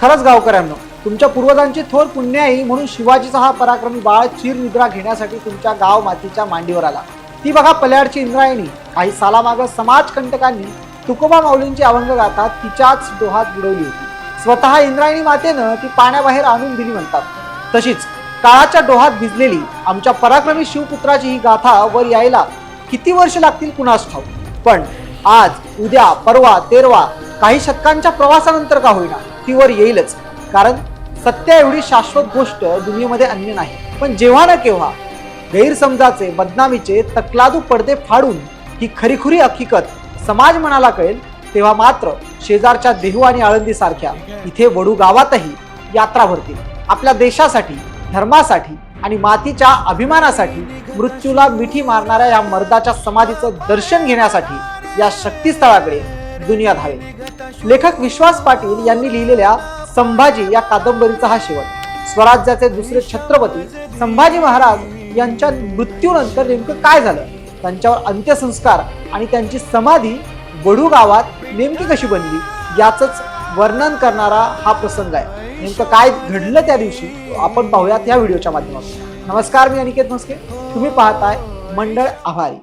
खरंच गावकऱ्यांनो तुमच्या पूर्वजांची थोर पुण्य आहे म्हणून शिवाजीचा हा पराक्रमी बाळ चिरनिद्रा घेण्यासाठी तुमच्या गाव मातीच्या मांडीवर आला. ती बघा पल्याडची इंद्रायणी काही सालामागं समाजकंटकांनी तुकोबा माऊलींची अवंग गाथा तिच्याच डोहात बुडवली होती. स्वतः इंद्रायणी मातेनं ती पाण्याबाहेर आणून दिली म्हणतात. तशीच काळाच्या डोहात भिजलेली आमच्या पराक्रमी शिवपुत्राची ही गाथा वर यायला किती वर्ष लागतील कुणास ठाऊ पण आज उद्या परवा तेरवा काही शतकांच्या प्रवासानंतर का होईना? ती येईलच. कारण सत्य एवढी शाश्वत गोष्ट दुनियेमध्ये अन्य नाही. पण जेव्हा ना केव्हा गैरसमजाचे बदनामीचे तकलादू पडदे फाडून ही खरीखुरी हकीकत समाज मनाला कळेल तेव्हा मात्र शेजारच्या देहू आणि आळंदी सारख्या इथे वडू गावातही यात्रा भरतील आपल्या देशासाठी धर्मासाठी आणि मातीच्या अभिमानासाठी मृत्यूला मिठी मारणाऱ्या या मर्दाच्या समाधीचं दर्शन घेण्यासाठी या शक्तीस्थळाकडे दुनिया धावेल. लेखक विश्वास पाटील यांनी लिहिलेल्या संभाजी या कादंबरीचा हा शेवट. स्वराज्याचे दुसरे छत्रपती संभाजी महाराज यांच्या मृत्यूनंतर नेमकं काय झालं? त्यांच्यावर अंत्यसंस्कार आणि त्यांची समाधी वडू गावात नेमकी कशी बनली? याचंच वर्णन करणारा हा प्रसंग आहे. नेमकं काय घडलं त्या दिवशी? आपण पाहूयात या व्हिडिओच्या माध्यमातून. नमस्कार मी अनिकेत म्हस्के. तुम्ही पाहताय मंडळ आभारी.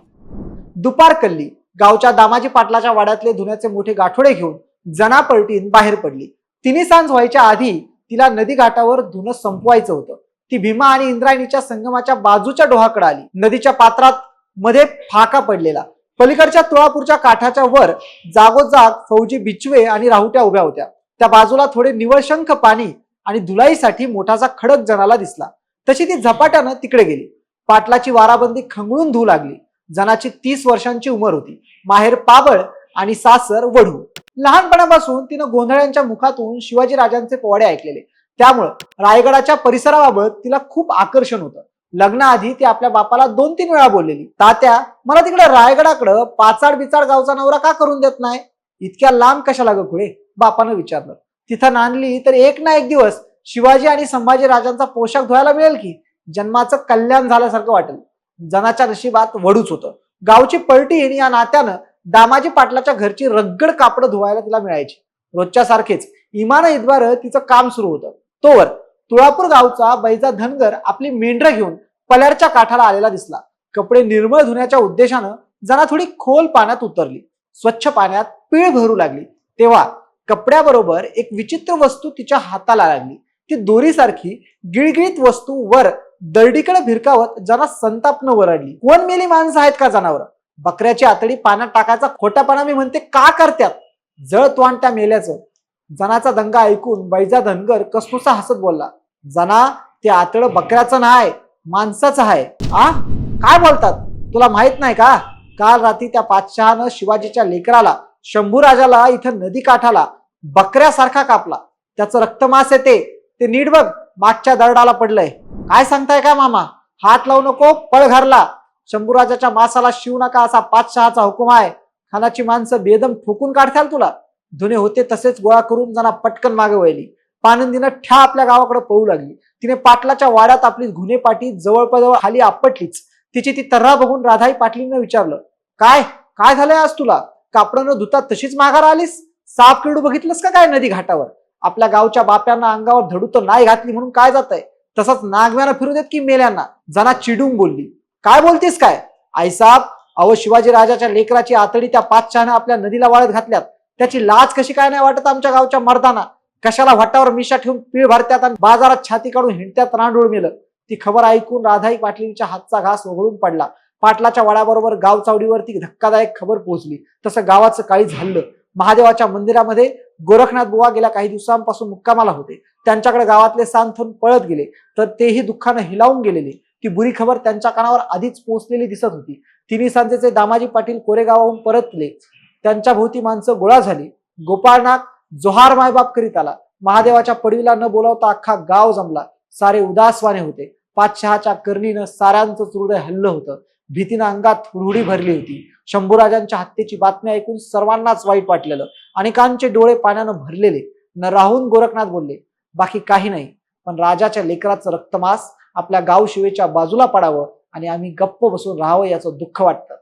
दुपार कल्ली गावच्या दामाजी पाटलाच्या वाड्यातले धुण्याचे मोठे गाठोडे घेऊन जना पलटीन बाहेर पडली. तिन्ही सांज व्हायच्या आधी तिला नदी घाटावर धुणं संपवायचं होतं. ती भीमा आणि इंद्रायणीच्या संगमाच्या बाजूच्या डोहाकडे आली. नदीच्या पात्रात मध्ये फाका पडलेला. पलीकडच्या तुळापूरच्या काठाच्या वर जागोजाग फौजी बिचवे आणि राहुट्या उभ्या होत्या. त्या बाजूला थोडे निवळशंख पाणी आणि धुलाईसाठी मोठासा खडक जनाला दिसला. तशी ती झपाट्यानं तिकडे गेली. पाटलाची वाराबंदी खंगळून धू लागली. जनाची तीस वर्षांची उमर होती. माहेर पाबळ आणि सासर वढू. लहानपणापासून तिनं गोंधळ्यांच्या मुखातून शिवाजी राजांचे पोवाडे ऐकलेले. त्यामुळं रायगडाच्या परिसराबाबत तिला खूप आकर्षण होतं. लग्नाआधी ती आपल्या बापाला दोन तीन वेळा बोललेली तात्या मला तिकडे रायगडाकडं पाचाड बिचाड गावचा नवरा का करून देत नाही? इतक्या लांब कशाला ग खुळे? बापानं विचारलं. तिथं नांदली तर एक ना एक दिवस शिवाजी आणि संभाजी राजांचा पोशाख धुवायला मिळेल की? जन्माचं कल्याण झाल्यासारखं वाटेल. जनाच्या नशिबात वडूच होतं. गावची पलटी या नात्यानं दामाजी पाटलाच्या घरची रगड कापडं धुवायला तिला मिळायची. रोजच्या सारखेच इमान इद्वार तिचं काम सुरू होतं. तोवर तुळापूर गावचा बैजा धनगर आपली मेंढरं घेऊन पल्याडच्या काठाला आलेला दिसला. कपडे निर्मळ धुण्याच्या उद्देशानं जना थोडी खोल पाण्यात उतरली. स्वच्छ पाण्यात पीळ भरू लागली. तेव्हा कपड्याबरोबर एक विचित्र वस्तू तिच्या हाताला लागली. ती दोरीसारखी गिळगिळीत वस्तू वर दरडीकडे भिरकावत जना संतापनं वरडली कोण मेली माणसं आहेत का जनावर? बकऱ्याची आतडी पाण्यात टाकायचा खोटापणा मी म्हणते का करत्यात? जळ तोंड त्या मेल्याचं. जनाचा दंगा ऐकून बैजा धनगर कसनुसा हसत बोलला. जना ते आतड बकऱ्याचं नाही माणसाचं आहे आ? काय बोलतात? तुला माहीत नाही का? काल रात्री त्या पातशहानं शिवाजीच्या लेकराला शंभूराजाला इथं नदी काठाला बकऱ्यासारखा कापला. त्याचं रक्तमास येते ते नीट बघ मागच्या दरडाला पडलंय. काय सांगताय का मामा? हात लावू नको पळ घरला. शंभूराजाच्या मासाला शिव नका असा पाचशहाचा हुकुम आहे. खानाची माणसं बेदम ठोकून काढताल तुला. धुने होते तसेच गोळा करून जना पटकन मागे वळली. पानंदीनं ठ्या आपल्या गावाकडे पळू लागली. तिने पाटलाच्या वाड्यात आपली घुने पाटी जवळपजवळ खाली आपटलीच. तिची ती तर्रा बघून राधाई पाटलीनं विचारलं काय? काय झालंय आज तुला? कापडानं धुता तशीच माघार आलीस? साप किडू बघितलंस का काय नदी घाटावर? आपल्या गावच्या बाप्यांना अंगावर धडू तर नाही घातली म्हणून काय जातंय? तसंच नागव्यानं फिरू देत की मेल्यांना? जना चिडून बोलली. काय बोलतेस काय? आईसाब अहो शिवाजी राजाच्या लेकराची आतडी त्या पाचशहानं आपल्या नदीला वाळत घातल्यात. त्याची लाज कशी काय नाही वाटत आमच्या गावच्या मर्दाना? कशाला वाटावर मिशा ठेवून पीळ भरत्यात आणि बाजारात छाती काढून हिंडत्यात रांडूळ मेलं? ती खबर ऐकून राधाई पाटलींच्या हातचा घास ओघळून पडला. पाटलाच्या वडाबरोबर गाव चावडीवरती धक्कादायक खबर पोहोचली. तसं गावाचं काळी झालं. महादेवाच्या मंदिरामध्ये गोरखनाथ बुवा गेल्या काही दिवसांपासून मुक्कामाला होते. त्यांच्याकडे गावातले सांथून पळत गेले. तर तेही दुःखानं हिलावून गेलेले. ती बुरी खबर त्यांच्या कानावर आधीच पोहोचलेली दिसत होती. तिन्ही सांजेचे दामाजी पाटील कोरेगावाहून परतले. त्यांच्या भोवती माणसं गोळा झाली. गोपाळनाथ जोहार मायबाप करीत आला. महादेवाच्या पडवीला न बोलावता अख्खा गाव जमला. सारे उदासवाने होते. पाचशहाच्या करणीनं साऱ्यांचं हृदय हल्लं होतं. भीतीनं अंगात हुडहुडी भरली होती. शंभूराजांच्या हत्येची बातमी ऐकून सर्वांनाच वाईट वाटलेलं. अनेकांचे डोळे पाण्यानं भरलेले. न राहून गोरखनाथ बोलले. बाकी काही नाही. पण राजाच्या लेकराचं रक्तमास आपल्या गाव शिवेच्या बाजूला पडावं आणि आम्ही गप्प बसून राहावं याचं दुःख वाटतं.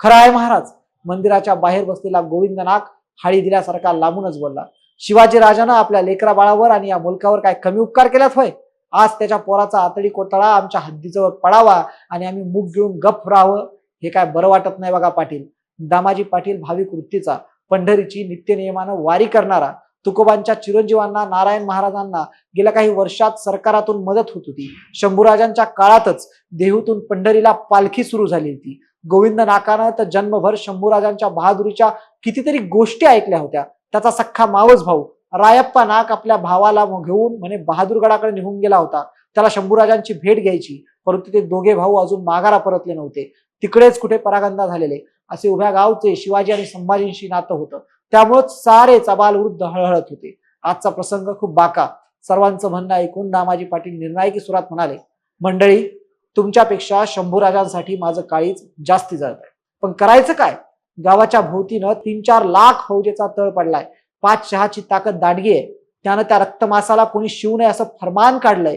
खरं आहे महाराज मंदिराच्या बाहेर बसलेला गोविंदनाग हाळी दिल्यासारखा लांबूनच बोलला. शिवाजी राजानं आपल्या लेकरा बाळावर आणि या मुलकावर काय कमी उपकार केल्यात होय? आज त्याच्या पोराचा आतडी कोतळा आमच्या हद्दीजवळ पडावा आणि आम्ही मुख घेऊन गप्प राहावं हे काय बरं वाटत नाही बघा पाटील. दामाजी पाटील भाविक वृत्तीचा पंढरीची नित्यनियमानं वारी करणारा तुकोबांच्या चिरंजीवांना नारायण महाराजांना गेल्या काही वर्षात सरकारातून मदत होत होती. शंभूराजांच्या काळातच देहूतून पंढरीला पालखी सुरू झाली होती. गोविंद नाकानं तर जन्मभर शंभूराजांच्या बहादुरीच्या कितीतरी गोष्टी ऐकल्या होत्या. त्याचा सख्खा मावस भाऊ रायप्पा नाक आपल्या भावाला घेऊन म्हणे बहादूरगडाकडे निघून गेला होता. त्याला शंभूराजांची भेट घ्यायची परंतु ते दोघे भाऊ अजून माघारा परतले नव्हते. तिकडेच कुठे परागंदा झालेले. असे उभ्या गावचे शिवाजी आणि संभाजींशी नातं होतं. त्यामुळेच सारे चबाल वृद्ध हळहळत होते. आजचा प्रसंग खूप बाका. सर्वांचं म्हणणं ऐकून दामाजी पाटील निर्णायकी सुरात म्हणाले मंडळी तुमच्यापेक्षा शंभूराजांसाठी माझं काळीच जास्ती जळत आहे. पण करायचं काय? गावाच्या भोवतीनं तीन चार लाख फौजेचा तळ पडलाय. पाच शहाची ताकद दांडगी आहे. त्यानं त्या रक्तमासाला कोणी शिवू नये असं फरमान काढलंय.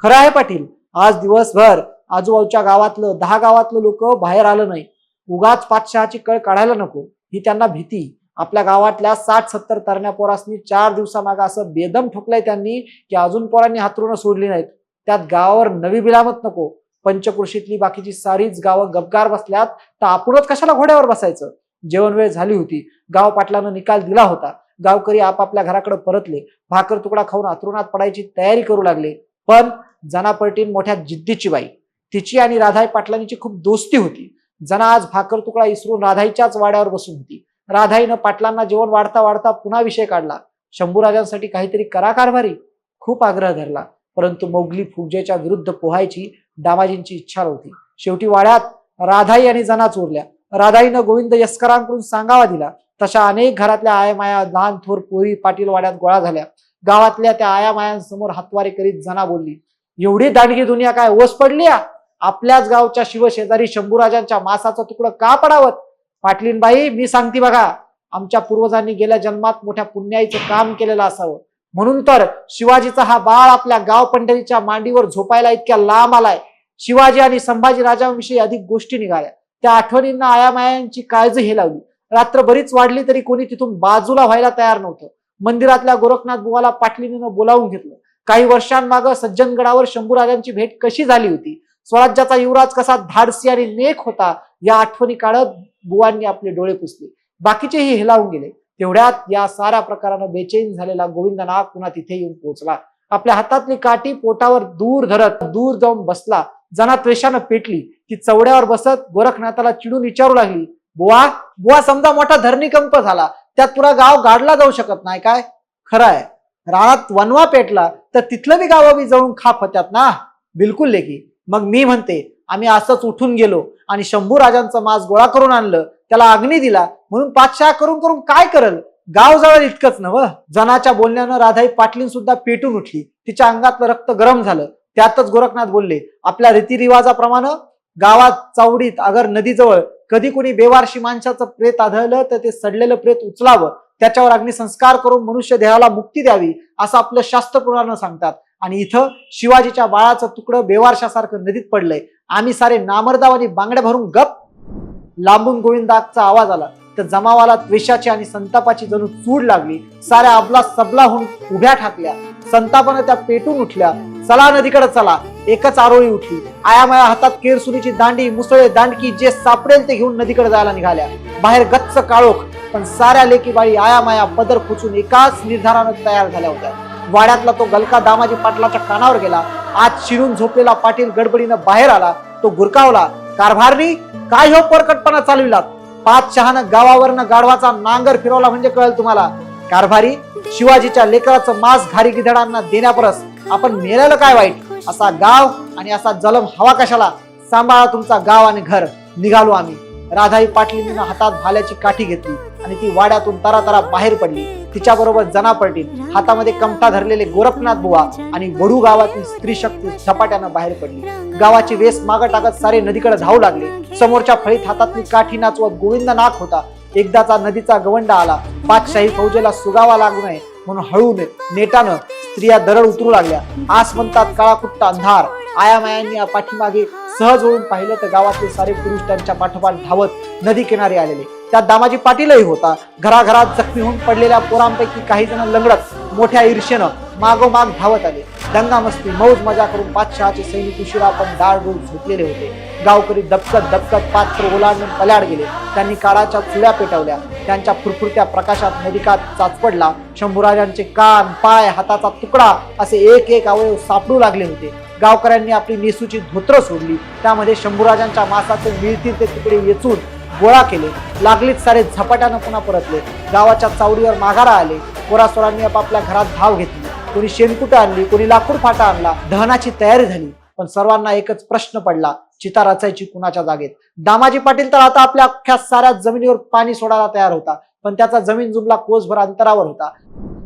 खरं आहे पाटील आज दिवसभर आजूबाजूच्या गावातलं दहा गावातलं लोक बाहेर आलं नाही. उगाच पाचशहाची कळ काढायला नको. ही त्यांना भीती. आपल्या गावातल्या साठ सत्तर तरण्या पोरासनी चार दिवसामागं असं बेदम ठोकलंय त्यांनी की अजून पोरांनी हातरुणं सोडली नाहीत. त्यात गावावर नवी बिलामत नको. पंचकृषीतली बाकीची सारीच गावं गबगार बसल्यात तर आपणच कशाला घोड्यावर बसायचं? जेवण वेळ झाली होती. गाव पाटलानं निकाल दिला होता. गावकरी आपापल्या घराकडे परतले. भाकर तुकडा खाऊन आतरुणात पडायची तयारी करू लागले. पण जनापलटीन मोठ्या जिद्दीची बाई. तिची आणि राधाई पाटलांची खूप दोस्ती होती. जना आज भाकर तुकडा इसरून राधाईच्याच वाड्यावर बसून होती. राधाईनं पाटलांना जेवण वाढता वाढता पुन्हा विषय काढला. शंभूराजांसाठी काहीतरी करा कारभारी खूप आग्रह धरला. परंतु मोगली फुगजेच्या विरुद्ध पोहायची दामाजींची इच्छा नव्हती. शेवटी वाड्यात राधाई आणि जना चोरल्या राधाईनं गोविंद यस्करांकडून सांगावा दिला. तशा अनेक घरातल्या आयामाया लहान थोर पोरी पाटील वाड्यात गोळा झाल्या. गावातल्या त्या आयामायांसमोर हातवारे करीत जना बोलली एवढी दांडगी दुनिया काय ओस पडली या? आपल्याच गावच्या शिवशेजारी शंभूराजांच्या मासाचं तुकडं का पडावत? पाटलीनबाई मी सांगते बघा आमच्या पूर्वजांनी गेल्या जन्मात मोठ्या पुण्याईचं काम केलेलं असावं. म्हणून तर शिवाजीचा हा बाळ आपल्या गाव पंढरीच्या मांडीवर झोपायला इतक्या लांब आलाय. शिवाजी आणि संभाजी राजांविषयी अधिक गोष्टी निघाल्या. त्या आठवणींना आयामायांची काळजी हे लावली. रात्र बरीच वाढली तरी कोणी तिथून बाजूला व्हायला तयार नव्हतं. मंदिरातल्या गोरखनाथ बुवाला पाटलीनं बोलावून घेतलं. काही वर्षांमागं सज्जनगडावर शंभूराजांची भेट कशी झाली होती? स्वराज्याचा युवराज कसा धाडसी आणि नेक होता? या आठवणी काढत बुवांनी आपले डोळे पुसले. बाकीचेही हेलावून गेले. तेवढ्यात या साऱ्या प्रकारानं बेचैन झालेला गोविंदनाथ पुन्हा तिथे येऊन पोहोचला. आपल्या हातातली काठी पोटावर दूर धरत दूर जाऊन बसला. जना त्वेषानं पेटली. ती चवड्यावर बसत गोरखनाथाला चिडून विचारू लागली बुवा बुवा समजा मोठा धरणीकंप झाला. त्यात पुरा गाव गाडला जाऊ शकत नाही काय? खरं आहे राणात वनवा पेटला तर तिथलं बी गावं बी जळून खाप होत्यात ना. बिलकुल लेखी मग मी म्हणते आम्ही असंच उठून गेलो आणि शंभू राजांचं मांस गोळा करून आणलं त्याला अग्नी दिला म्हणून पाचशा करून करून काय करल? गाव जवळ इतकंच नव जनाच्या बोलण्यानं राधाई पाटलीन सुद्धा पेटून उठली. तिच्या अंगातलं रक्त गरम झालं. त्यातच गोरखनाथ बोलले आपल्या रीतिरिवाजाप्रमाणे गावात चावडीत अगर नदीजवळ कधी कोणी बेवारशी माणसाचं प्रेत आढळलं तर ते सडलेलं प्रेत उचलावं. त्याच्यावर अग्निसंस्कार करून मनुष्य देहाला मुक्ती द्यावी असं आपलं शास्त्र पुराण सांगतात. आणि इथं शिवाजीच्या बाळाचं तुकडं बेवारशासारखं नदीत पडलंय. आम्ही सारे नामर्दावानी बांगड्या भरून गप लांबून गोविंदाचा आवाज आला. तर जमावाला द्वेषाची आणि संतापाची जणू चूड लागली. साऱ्या अबला सबला होऊन उभ्या ठाकल्या. संतापानं त्या पेटून उठल्या. चला नदीकडे चला. एकच आरोळी उठली. आयामाया हातात केरसुरीची दांडी मुसळे दांडकी जे सापडेल ते घेऊन नदीकडे जायला निघाल्या. बाहेर गच्च काळोख. पण साऱ्या लेकी बाई आयामाया पदर खुचून एकाच निर्धारानं तयार झाल्या होत्या. वाड्यातला तो गलका दामाजी पाटलाच्या कानावर गेला. आज शिरून झोपलेला पाटील गडबडीनं बाहेर आला तो गुरकावला कारभारनी काय हो परकटपणा चालविलात? पाच शहानं गावावरनं गाढवाचा नांगर फिरवला म्हणजे कळेल तुम्हाला. कारभारी शिवाजीच्या लेकराचं मांस घारी गिधडांना देण्यापरस आपण मेलेलं काय वाईट? असा गाव आणि असा जलम हवा कशाला? सांभाळा तुमचा गाव आणि घर. निघालो आम्ही. राधाई पाटलीनं हातात भाल्याची काठी घेतली. आणि ती वाड्यातून तरातरा बाहेर पडली. तिच्या बरोबर जना पडली. हातामध्ये कमठा धरलेले गोरखनाथ बुवा आणि वडू गावातील स्त्री शक्ती झपाट्यानं बाहेर पडली. गावाची वेस मागं टाकत सारे नदीकडे धावू लागले. समोरच्या फळीत हातातली काठी नाचवत गोविंद नाक होता. एकदाचा नदीचा गवंडा आला. पाचशाही फौजेला सुगावा लागू नये म्हणून हळू नेटानं स्त्रिया दरड उतरू लागल्या. आस म्हणतात काळाकुट्टा अंधार. आयामायांनी या पाठीमागे सहज होऊन पाहिलं तर गावातले सारे पुरुष त्यांच्या पाठोपाठ धावत नदी किनारी आलेले. त्यात दामाजी पाटीलही होता. घराघरात जखमी होऊन पडलेल्या पोरांपैकी काही जण लंगडत मोठ्या ईर्षेनं मागोमाग धावत आले. दंगामस्ती मौज मजा करून बादशहाचे सैनिक उशिरा पण दाळ रोज झोपलेले होते. गावकरी दबकत दबकत पात्र ओलांडून पल्याड गेले. त्यांनी काळाच्या चुड्या पेटवल्या. त्यांच्या फुरफुरत्या प्रकाशात नदिकात चाचपडला. शंभूराजांचे कान पाय हाताचा तुकडा असे एक एक अवयव सापडू लागले होते. गावकऱ्यांनी आपली नेसूची धोत्र सोडली. त्यामध्ये शंभूराजांच्या मासाचे मिळतील ते तुकडे येचून गोळा केले. लागलीच सारे झपाट्यानं पुन्हा परतले. गावाच्या चावडीवर माघारा आले. पोरासोरांनी आपापल्या घरात धाव घेतली. कोणी शेणकुटं आणली कोणी लाकूड फाटा आणला. दहनाची तयारी झाली. पण सर्वांना एकच प्रश्न पडला. चिता रचायची कुणाच्या जागेत? दामाजी पाटील तर आता आपल्या अख्ख्या साऱ्या जमिनीवर पाणी सोडायला तयार होता. पण त्याचा जमीन जुमला कोसभर अंतरावर होता.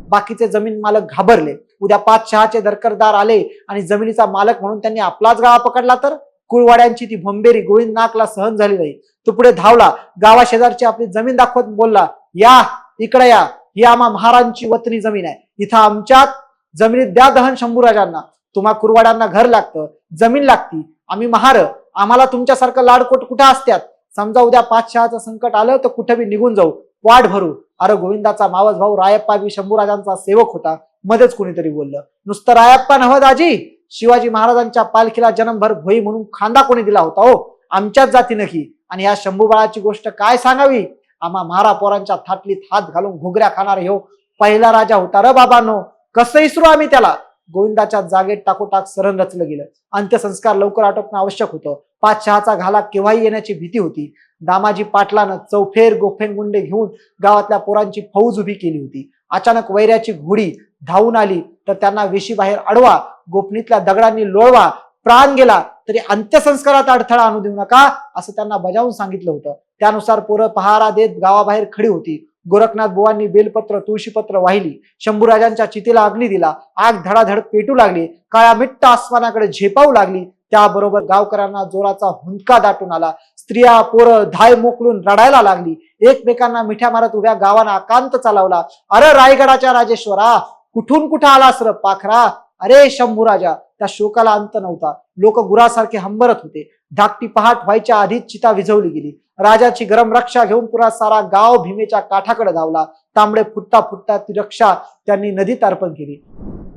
बाकीचे जमीन मालक घाबरले. उद्या पाच शहाचे दरकरदार आले आणि जमिनीचा मालक म्हणून त्यांनी आपलाच गाळा पकडला तर? कुळवाड्यांची ती भंबेरी गोविंद नाकला सहन झाली नाही. तो पुढे धावला. गावा शेजारची आपली जमीन दाखवत बोलला या इकडे या. ही आम्हा महाराजांची वतनी जमीन आहे. इथं आमच्यात जमिनीत द्या दहन शंभूराजांना. तुम्हा कुरवाड्यांना घर लागतं जमीन लागती. आम्ही महार आम्हाला तुमच्यासारखं लाडकोट कुठं असत्यात? समजा उद्या पाच शहाचं संकट आलं तर कुठं बी निघून जाऊ. वाट भरू. अरे गोविंदाचा मावस भाऊ रायप्पा बी शंभूराजांचा सेवक होता. मध्येच कोणीतरी बोललं नुसतं रायप्पा नव्ह दाजी? शिवाजी महाराजांच्या पालखीला जन्मभर भोई म्हणून खांदा कोणी दिला होता हो? आमच्याच जातीनं की आणि या शंभूबाळाची गोष्ट काय सांगावी? आम्हा महारा पोरांच्या थाटलीत हात घालून घोगऱ्या खाणार हो पहिला राजा होता र बाबांनो. कसं इसरू आम्ही त्याला. गोविंदाच्या जागेत टाकोटाक सरण रचलं गेलं. अंत्यसंस्कार लवकर आटोपणं आवश्यक होतं. पाच शहाचा घाला केव्हाही येण्याची भीती होती. दामाजी पाटलानं चौफेर गोफेन गुंडे घेऊन गावातल्या पोरांची फौज उभी केली होती. अचानक वैऱ्याची घोडी धावून आली तर त्यांना वेशी बाहेर अडवा गोपनीतल्या दगडांनी लोळवा प्राण गेला तरी अंत्यसंस्कारात अडथळा आणू देऊ नका असं त्यांना बजावून सांगितलं होतं. त्यानुसार पोरं पहारा देत गावाबाहेर खडी होती. गोरखनाथ बुवांनी बेलपत्र तुळशीपत्र वाहिली. शंभूराजांच्या चितेला अग्नी दिला. आग धडाधड पेटू लागली. काळ्या मिट्ट आसमानाकडे झेपावू लागली. त्याबरोबर गावकऱ्यांना जोराचा हुंदका दाटून आला. स्त्रिया पोरं धाय मोकलून रडायला लागली. एकमेकांना मिठ्या मारत उभ्या गावांना आकांत चालवला. अरे रायगडाच्या राजेश्वरा कुठून कुठं आलास र पाखरा? अरे शंभूराजा त्या शोकाला अंत नव्हता. लोक गुरासारखे हंबरत होते. धाकटी पहाट व्हायच्या आधीच चिता विझवली गेली. राजाची गरम रक्षा घेऊन पुरा सारा गाव भीमेच्या काठाकडे धावला. तांबडे फुटता फुटता ती रक्षा त्यांनी नदीत अर्पण केली.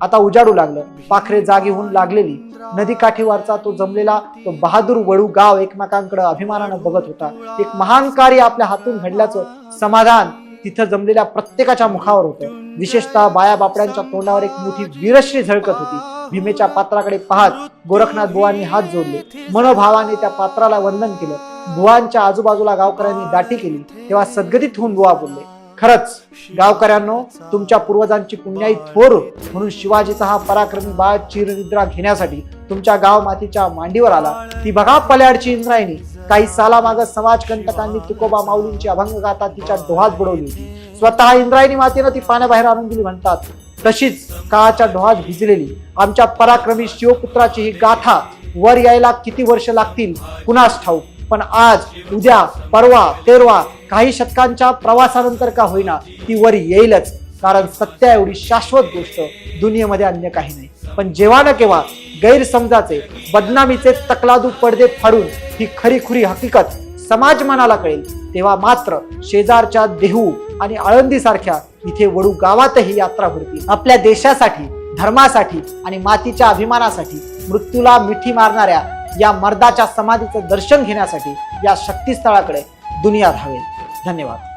आता उजाडू लागलं. पाखरे जागी होऊन लागलेली. नदी काठीवरचा तो जमलेला तो बहादूर वळू गाव एकमेकांकडे अभिमानानं बघत होता. एक महान कार्य आपल्या हातून घडल्याचं समाधान तिथं जमलेल्या प्रत्येकाच्या मुखावर होतं. विशेषतः बाया बापड्यांच्या तोंडावर एक मोठी वीरश्री झळकत होती. भीमेच्या पात्राकडे पाहत गोरखनाथ बुवांनी हात जोडले. मनोभावाने त्या पात्राला वंदन केलं. बुवांच्या आजूबाजूला गावकऱ्यांनी दाटी केली. तेव्हा सद्गतीत होऊन बुवा बोलले खरंच गावकऱ्यांनो तुमच्या पूर्वजांची पुण्याई थोर म्हणून शिवाजीचा हा पराक्रमी बाळ चिरनिद्रा घेण्यासाठी तुमच्या गाव मातीच्या मांडीवर आला. ती बघा पल्याडची इंद्रायणी. काही सालामाग समाजकंटकांनी तुकोबा माऊलींची अभंग गाथा तिच्या डोहात बुडवली होती. स्वतः इंद्रायणी मातेनं ती पाण्याबाहेर आणून दिली म्हणतात. तशीच काळाच्या डोहात भिजलेली आमच्या पराक्रमी शिवपुत्राची ही गाथा वर यायला किती वर्ष लागतील? कुणास ठाऊक. पण आज उद्या परवा तेरवा काही शतकांच्या प्रवासानंतर का होईना ती वर येईलच. कारण सत्या एवढी शाश्वत गोष्ट. दुनियेमध्ये अन्य काही नाही. पण जेव्हा ना केव्हा गैरसमजाचे बदनामीचे तकलादू पडदे फाडून ही खरीखुरी हकीकत समाज मनाला कळेल. तेव्हा मात्र शेजारच्या देहू आणि आळंदी सारख्या इथे वडू गावातही यात्रा भरतील. आपल्या देशासाठी धर्मासाठी आणि मातीच्या अभिमानासाठी मृत्यूला मिठी मारणाऱ्या या मर्दाच्या समाधीचं दर्शन घेण्यासाठी या शक्तीस्थळाकडे दुनिया धावेल. धन्यवाद.